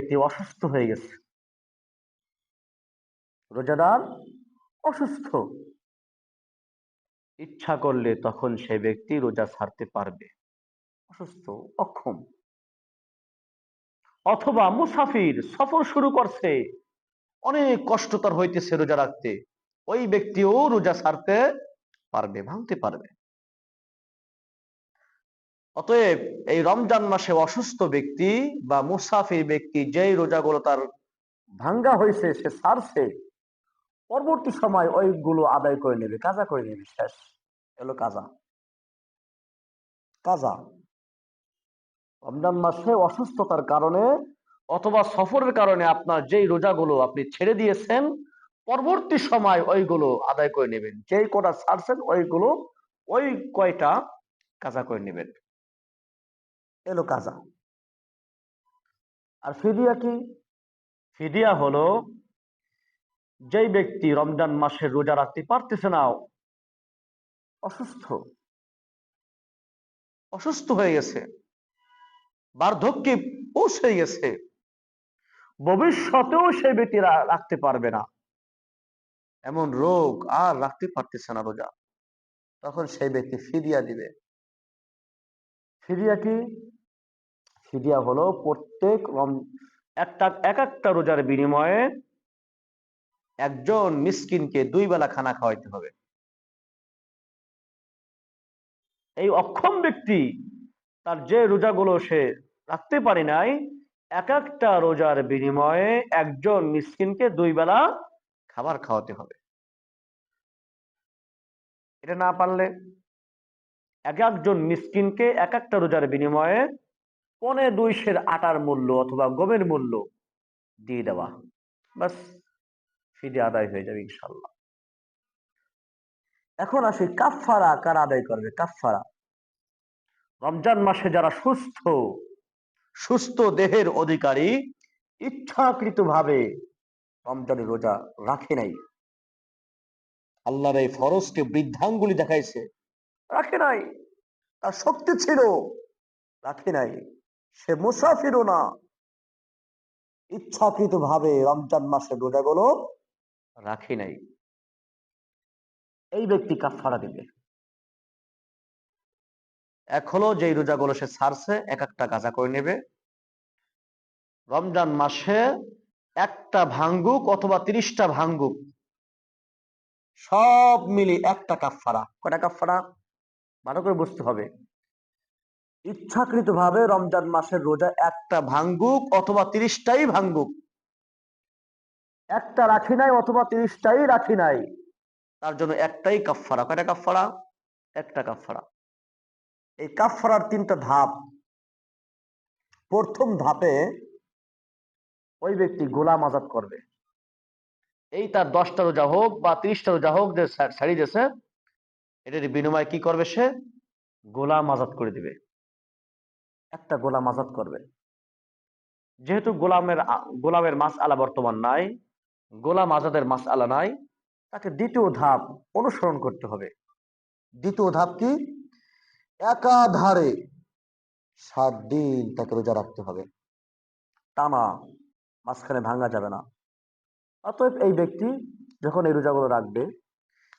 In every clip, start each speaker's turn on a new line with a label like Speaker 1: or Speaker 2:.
Speaker 1: ব্যক্তি অসুস্থ হয়ে গেছে। রোজাদার অসুস্থ। ইচ্ছা করলে তখন সে ব্যক্তি রোজা ছাড়তে পারবে। অসুস্থ, অক্ষম। অথবা মুসাফির সফর শুরু করছে। অনেক কষ্টতর হইতেছে রোজা রাখতে। ওই ব্যক্তিও রোজা ছাড়তে পারবে, ভাঙতে পারবে। অতএব এই রমজান মাসে অসুস্থ ব্যক্তি বা মুসাফির ব্যক্তি যেই রোজাগুলো তার ভাঙ্গা হয়েছে, সে ছাড়ছে পরবর্তী সময় ওইগুলো আদায় করে নেবে, কাজা করে নেবে, শেষ। এলো কাজা। কাজা। রমজান মাসে অসুস্থতার কারণে অথবা সফরের কারণে আপনার যেই রোজাগুলো আপনি ছেড়ে দিয়েছেন, পরবর্তী সময় ওইগুলো আদায় করে নেবেন। যেই কটা ছাড়ছেন ওইগুলো, ওই কয়টা কাজা করে নেবেন। এলো কাজা। আর ফিদিয়া কি? ফিদিয়া হলো, যেই ব্যক্তি রমজান মাসে রোজা রাখতে পারতেছে না, অসুস্থ। অসুস্থ হয়ে গেছে। বার্ধক্যে পৌঁছে গেছে। ভবিষ্যতেও সেই ব্যক্তি রাখতে পারবে না। এমন রোগ আর রাখতে পারতেছে না রোজা। তখন সেই ব্যক্তি ফিরিয়া দিবে। ফিরিয়া কি? ফিদিয়া হলো প্রত্যেক একটা, এক একটা রোজার বিনিময়ে একজন মিসকিনকে দুই বেলা খানা খাওয়াইতে হবে। এই অক্ষম ব্যক্তি, তার যে রোজাগুলো সে রাখতে পারে নাই, এক একটা রোজার বিনিময়ে একজন মিসকিনকে দুই বেলা খাবার খাওয়াতে হবে। এটা না পারলে এক একজন মিসকিনকে এক একটা রোজার বিনিময়ে পনে দুই সের আটার মূল্য অথবা গমের মূল্য দিয়ে দেওয়া। বাস ফিদে আদায় হয়ে যাবে ইনশাল্লাহ এখন আসি কাফফারা কার আদায় করবে? কাফফারা। রমজান মাসে যারা সুস্থ সুস্থ দেহের অধিকারী ইচ্ছাকৃত ভাবে রমজানের রোজা রাখে নাই। আল্লাহর এই ফরজকে বৃদ্ধাঙ্গুলি দেখাইছে। রাখে নাই। তার শক্তি ছিল, রাখে নাই। সে মুসাফিরও না। ইচ্ছাকৃত ভাবে রমজান মাসের রোজাগুলো রাখে নাই। এই ব্যক্তি কাফারা দিবে। এক হলো যেই রোজাগুলো সে ছাড়ছে এক একটা কাজা করে নেবে। রমজান মাসে একটা ভাঙ্গুক অথবা তিরিশটা ভাঙ্গুক, সব মিলে একটা কাফারা কটা কাফারা ভালো করে বুঝতে হবে। ইচ্ছাকৃত ভাবে রমজান মাসের রোজা একটা ভাঙ্গুক অথবা তিরিশটাই ভাঙ্গুক। একটা রাখি নাই অথবা তিরিশটাই রাখি নাই। তার জন্য একটাই কাফারা কয়টা কাফারা একটা কাফারা এই কাফারার তিনটা ধাপ। প্রথম ধাপে ওই ব্যক্তি গোলাম আজাদ করবে। এই তার দশটা রোজা হোক বা তিরিশটা রোজা হোক যে ছা- ছাড়িয়ে দিয়েছে, এটার বিনিময়ে কি করবে সে? গোলাম আজাদ করে দিবে। একটা গোলাম আজাদ করবে। যেহেতু গোলামের গোলামের মাস আলা বর্তমান নাই, গোলাম আজাদের মাস আলা নাই, তাকে দ্বিতীয় ধাপ অনুসরণ করতে হবে। দ্বিতীয় ধাপ কি? একাধারে সাত দিন তাকে রোজা রাখতে হবে। টানা মাঝখানে ভাঙা যাবে না। অতএব এই ব্যক্তি যখন এই রোজাগুলো রাখবে,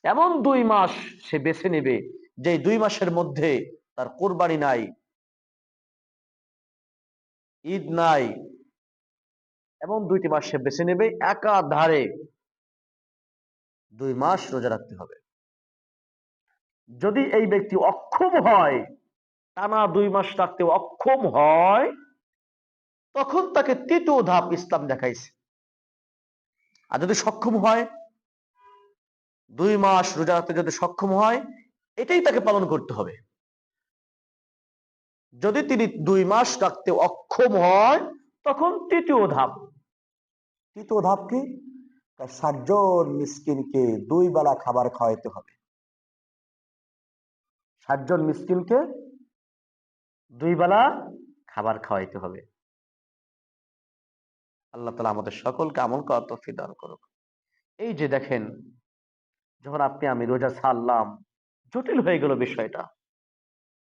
Speaker 1: এমন দুই মাস সে বেছে নেবে যে দুই মাসের মধ্যে তার কোরবানি নাই ঈদ নাই। এমন দুইটি মাস সে বেছে নেবে, একাধারে দুই মাস রোজা রাখতে হবে। যদি এই ব্যক্তি অক্ষম হয়, টানা দুই মাস রাখতে অক্ষম হয়, তখন তাকে তৃতীয় ধাপ ইসলাম দেখাইছে। আর যদি সক্ষম হয়, দুই মাস রোজা রাখতে যদি সক্ষম হয়, এটাই তাকে পালন করতে হবে। যদি তিনি দুই মাস রাখতে অক্ষম হয়, তখন তৃতীয় ধাপ। তৃতীয় ধাপ কি? ষাটজন মিসকিনকে দুই বেলা খাবার খাওয়াইতে হবে। ষাটজন মিসকিনকে দুই বেলা খাবার খাওয়াইতে হবে। আল্লাহ তালা আমাদের সকলকে আমল করার তৌফিক দান করুক। এই যে দেখেন, যখন আপনি আমি রোজা ছাড়লাম, জটিল হয়ে গেল বিষয়টা।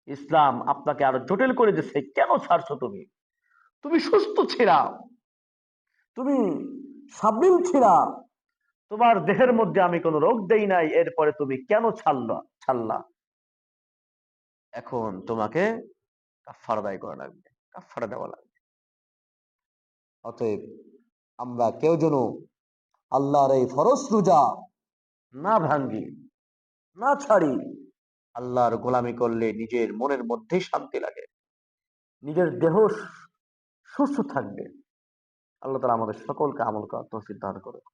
Speaker 1: ইসলাম আপনাকে আরও জটিল করে দিচ্ছে কেন ছাড়ছো তুমি? তুমি সুস্থ ছিলা।
Speaker 2: তুমি সাবলীল ছিলা।
Speaker 1: তোমার দেহের মধ্যে আমি কোনো রোগ দেই নাই, এরপরে তুমি কেন ছাড়লা ছাড়লা? এখন তোমাকে কাফারা দায় করা লাগবে কাফারা দেওয়া লাগবে।
Speaker 2: অতএব আমরা কেউ যেন আল্লাহর এই ফরজ রোজা
Speaker 1: না ভাঙ্গি,
Speaker 2: না ছাড়ি
Speaker 1: আল্লাহর গোলামি করলে নিজের মনের মধ্যেই শান্তি লাগে।
Speaker 2: নিজের দেহ
Speaker 1: সুস্থ থাকবে। আল্লাহ তালা আমাদের সকলকে আমল করার তৌফিক দান করুক।